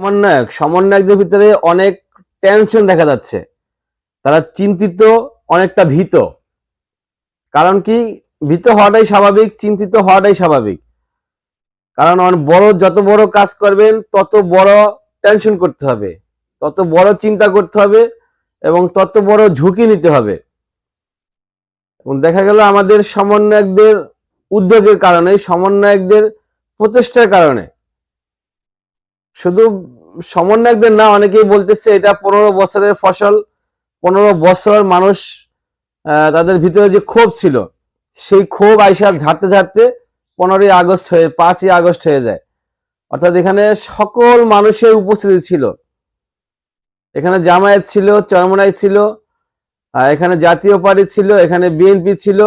সমন্বয়ক। সমন্বয়কদের ভিতরে অনেক টেনশন দেখা যাচ্ছে। তারা চিন্তিত, অনেকটা ভীত। কারণ কি? ভীত হওয়াটাই স্বাভাবিক, চিন্তিত হওয়াটাই স্বাভাবিক। কারণ বড়, যত বড় কাজ করবেন, তত বড় টেনশন করতে হবে। তত বড় চিন্তা করতে হবে এবং তত বড় ঝুঁকি নিতে হবে। এবং দেখা গেল আমাদের সমন্বয়কদের উদ্যোগের কারণে, সমন্বয়কদের প্রচেষ্টার কারণে। শুধু সমন্বয়কদের না, অনেকেই বলতেছে এটা পনেরো বছরের ফসল, পনেরো বছর মানুষ তাদের ভিতরে যে ক্ষোভ ছিল, সেই ক্ষোভ আইসা ঝাড়তে ঝাড়তে পনেরোই আগস্ট হয়ে, পাঁচই আগস্ট হয়ে যায়। অর্থাৎ এখানে সকল মানুষের উপস্থিতি ছিল। এখানে জামায়াত ছিল, চরমনাই ছিল এখানে জাতীয় পার্টি ছিল, এখানে বিএনপি ছিল,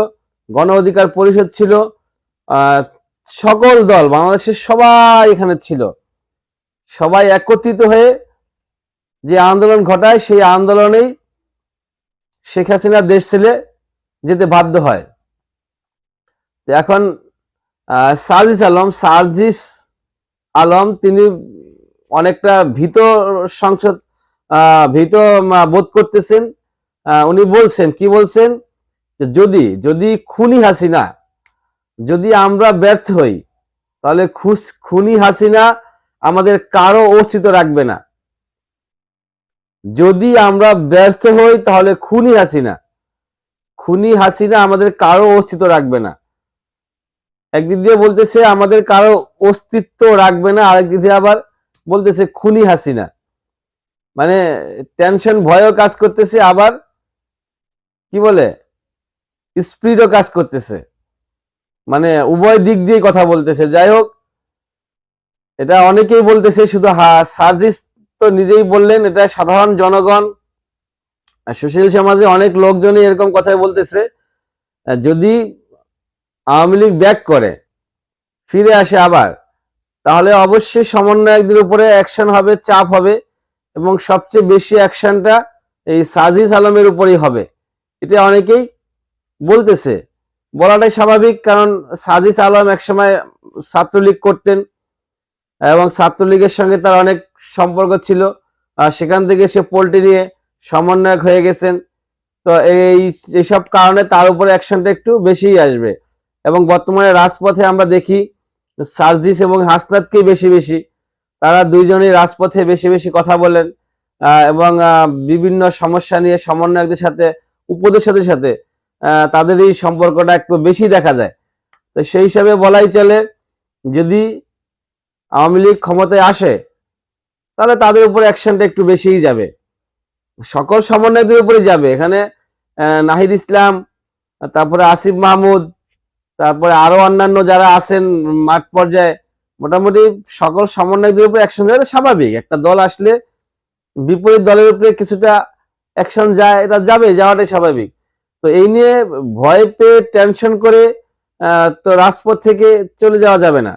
গণ অধিকার পরিষদ ছিল সকল দল, বাংলাদেশের সবাই এখানে ছিল। সবাই একত্রিত হয়ে যে আন্দোলন ঘটায়, সেই আন্দোলনেই শেখ হাসিনা দেশ ছেড়ে যেতে বাধ্য হয়। এখন সার্জিস আলম সার্জিস আলম, তিনি অনেকটা ভীত সংসদ ভীত বোধ করতেছেন। উনি বলছেন, কি বলছেন? যদি যদি খুনি হাসিনা, যদি আমরা ব্যর্থ হই, তাহলে খুস- খুনি হাসিনা আমাদের কারও অস্তিত্ব রাখবে না। যদি আমরা ব্যর্থ হই, তাহলে খুনি হাসিনা। খুনি হাসিনা আমাদের কারও অস্তিত্ব রাখবে না। একদিক দিয়ে বলতেছে, আমাদের কারও অস্তিত্ব রাখবে না, আরেকদিক দিয়ে আবার বলতেছে, খুনি হাসিনা। মানে টেনশন ভয়ও কাজ করতেছে, আবার কি বলে? স্পিডও কাজ করতেছে। মানে উভয় দিক দিয়ে কথা বলতেছে। যাই হোক এটা অনেকেই বলতেছে শুধু সার্জিস তো নিজেই বললেন, এটা সাধারণ জনগণ সুশীল সমাজে অনেক লোকজনই এরকম কথাই বলতেছে। যদি আওয়ামী লীগ ব্যাক করে, ফিরে আসে আবার, তাহলে অবশ্যই সমন্বয়কদের উপরে অ্যাকশন হবে, চাপ হবে, এবং সবচেয়ে বেশি অ্যাকশনটা এই সাজিস আলমের উপরেই হবে। এটা অনেকেই বলতেছে। বলাটাই স্বাভাবিক, কারণ সাজিস আলম একসময় ছাত্রলীগ করতেন এবং ছাত্রলীগের সঙ্গে তার অনেক সম্পর্ক ছিল। সেখান থেকে সে পোল্ট্রি নিয়ে সমন্বয়ক হয়ে গেছেন। তো এই এইসব কারণে তার উপরে অ্যাকশনটা একটু বেশিই আসবে। এবং বর্তমানে রাজপথে আমরা দেখি, সার্জিস এবং হাসনাতকে বেশি বেশি। তারা দুইজনই রাজপথে বেশি বেশি কথা বলেন এবং বিভিন্ন সমস্যা নিয়ে সমন্বয়কদের সাথে, উপদেষ্টাদের সাথে তাদের এই সম্পর্কটা একটু বেশি দেখা যায়। তো সেই হিসাবে বলাই চলে, যদি আওয়ামী লীগ ক্ষমতায় আসে, তাহলে তাদের উপর অ্যাকশনটা একটু বেশিই যাবে। সকল সমন্বয়কদের উপরে যাবে। এখানে নাহিদ ইসলাম, তারপরে আসিফ মাহমুদ, তারপরে আরও অন্যান্য যারা আছেন মাঠ পর্যায়ে, মোটামুটি সকল সমন্বয়কদের উপরে অ্যাকশন যাবে স্বাভাবিক। একটা দল আসলে বিপরীত দলের উপরে কিছুটা অ্যাকশন যায়, এটা যাবে, যাওয়াটাই স্বাভাবিক। তো এই নিয়ে ভয় পেয়ে টেনশন করে তো রাজপথ থেকে চলে যাওয়া যাবে না।